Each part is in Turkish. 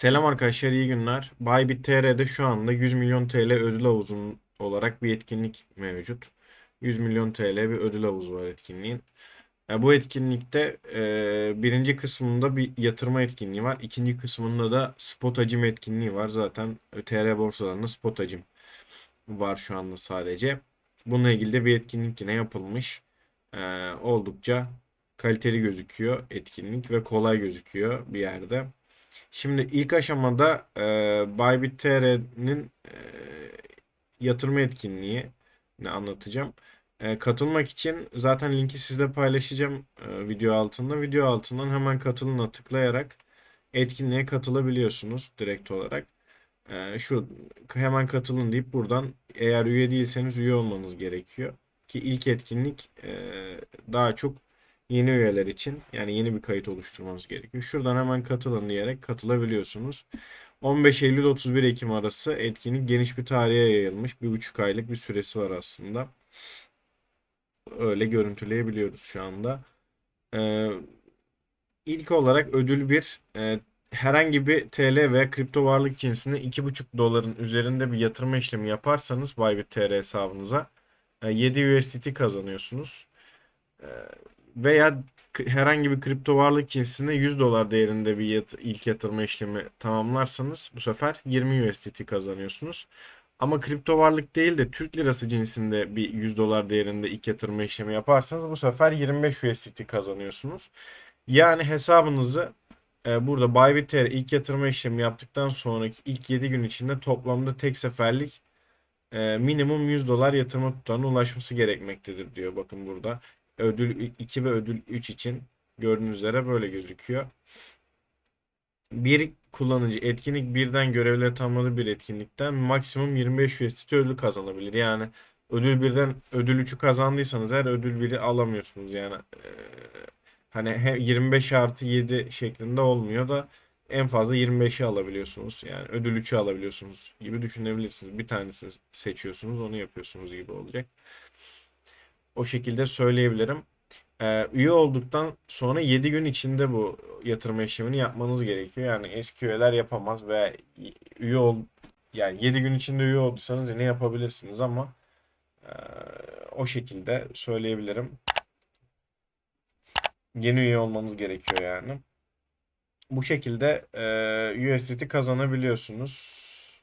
Selam arkadaşlar, iyi günler. Bybit TR'de şu anda 100 milyon TL ödül havuzun olarak bir etkinlik mevcut. 100 milyon TL bir ödül havuzu var etkinliğin. E, bu etkinlikte e, birinci kısmında bir yatırma etkinliği var. İkinci kısmında da spot hacim etkinliği var. Zaten TR borsalarında spot hacim var şu anda sadece. Bununla ilgili de bir etkinlik yine yapılmış. E, oldukça kaliteli gözüküyor etkinlik ve kolay gözüküyor bir yerde. Şimdi ilk aşamada e, Bybit TR'nin e, yatırma etkinliği ne anlatacağım. E, katılmak için zaten linki sizle paylaşacağım e, video altında. Video altından hemen katılına tıklayarak etkinliğe katılabiliyorsunuz direkt olarak. E, şu hemen katılın deyip buradan eğer üye değilseniz üye olmanız gerekiyor. Ki ilk etkinlik e, daha çok yeni üyeler için yani yeni bir kayıt oluşturmanız gerekiyor. Şuradan hemen katılın diyerek katılabiliyorsunuz. 15 Eylül 31 Ekim arası etkinlik geniş bir tarihe yayılmış. Bir buçuk aylık bir süresi var aslında. Öyle görüntüleyebiliyoruz şu anda. Ee, ilk olarak ödül bir e, herhangi bir TL veya kripto varlık cinsine 2,5 doların üzerinde bir yatırma işlemi yaparsanız Bybit TR hesabınıza e, 7 USDT kazanıyorsunuz. Veya herhangi bir kripto varlık cinsine 100 dolar değerinde bir yat- ilk yatırma işlemi tamamlarsanız bu sefer 20 USDT kazanıyorsunuz. Ama kripto varlık değil de Türk lirası cinsinde bir 100 dolar değerinde ilk yatırma işlemi yaparsanız bu sefer 25 USDT kazanıyorsunuz. Yani hesabınızı e, burada Bybit TR ilk yatırma işlemi yaptıktan sonraki ilk 7 gün içinde toplamda tek seferlik e, minimum 100 dolar yatırma tutarına ulaşması gerekmektedir diyor. Bakın burada ödül 2 ve ödül 3 için gördüğünüz üzere böyle gözüküyor. Bir kullanıcı etkinlik birden görevleri tamamladığı bir etkinlikten maksimum 25 USDT ödül kazanabilir. Yani ödül birden ödül 3'ü kazandıysanız her ödül 1'i alamıyorsunuz. Yani eee, hani he- 25 artı 7 şeklinde olmuyor da en fazla 25'i alabiliyorsunuz. Yani ödül 3'ü alabiliyorsunuz gibi düşünebilirsiniz. Bir tanesini seçiyorsunuz onu yapıyorsunuz gibi olacak. O şekilde söyleyebilirim. Ee, üye olduktan sonra 7 gün içinde bu yatırma işlemini yapmanız gerekiyor. Yani eski üyeler yapamaz veya üye ol yani 7 gün içinde üye olduysanız yine yapabilirsiniz ama e, o şekilde söyleyebilirim. Yeni üye olmanız gerekiyor yani. Bu şekilde e, USDT kazanabiliyorsunuz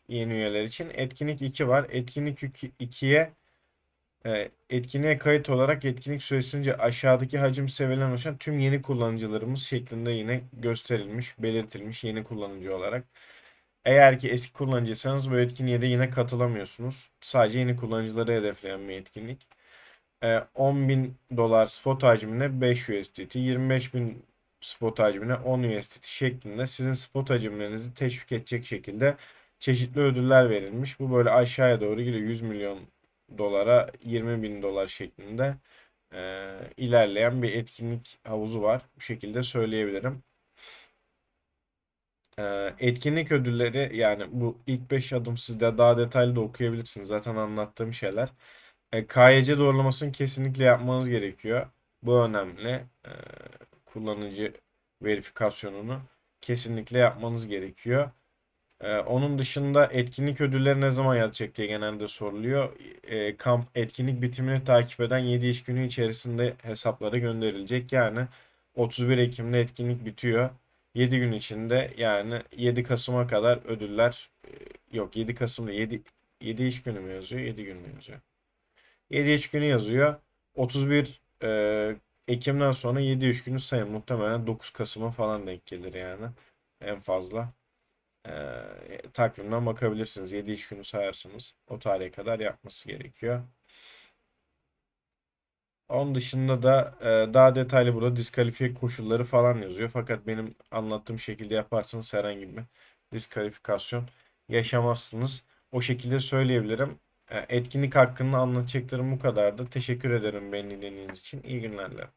yeni üyeler için. Etkinlik 2 var. Etkinlik 2'ye e, etkinliğe kayıt olarak etkinlik süresince aşağıdaki hacim seviyelerinden oluşan tüm yeni kullanıcılarımız şeklinde yine gösterilmiş, belirtilmiş yeni kullanıcı olarak. Eğer ki eski kullanıcıysanız bu etkinliğe de yine katılamıyorsunuz. Sadece yeni kullanıcıları hedefleyen bir etkinlik. E, 10.000 dolar spot hacmine 5 USDT, 25.000 spot hacmine 10 USDT şeklinde sizin spot hacimlerinizi teşvik edecek şekilde çeşitli ödüller verilmiş. Bu böyle aşağıya doğru gidiyor. 100 milyon dolara 20 bin dolar şeklinde e, ilerleyen bir etkinlik havuzu var. Bu şekilde söyleyebilirim. E, etkinlik ödülleri yani bu ilk 5 adım sizde daha detaylı da okuyabilirsiniz. Zaten anlattığım şeyler. E, KYC doğrulamasını kesinlikle yapmanız gerekiyor. Bu önemli. E, kullanıcı verifikasyonunu kesinlikle yapmanız gerekiyor. Ee, onun dışında etkinlik ödülleri ne zaman yatacak diye genelde soruluyor. Ee, kamp etkinlik bitimini takip eden 7 iş günü içerisinde hesaplara gönderilecek. Yani 31 Ekim'de etkinlik bitiyor. 7 gün içinde yani 7 Kasım'a kadar ödüller e, yok 7 Kasım'da 7 7 iş günü mü yazıyor? 7 gün mü yazıyor? 7 iş günü yazıyor. 31 e, Ekim'den sonra 7 iş günü sayın muhtemelen 9 Kasım'a falan denk gelir yani en fazla. Takvimden bakabilirsiniz. 7 iş günü sayarsınız. O tarihe kadar yapması gerekiyor. Onun dışında da e, daha detaylı burada diskalifiye koşulları falan yazıyor. Fakat benim anlattığım şekilde yaparsanız herhangi bir diskalifikasyon yaşamazsınız. O şekilde söyleyebilirim. E, etkinlik hakkında anlatacaklarım bu kadardı. Teşekkür ederim beni dinlediğiniz için. İyi günler dilerim.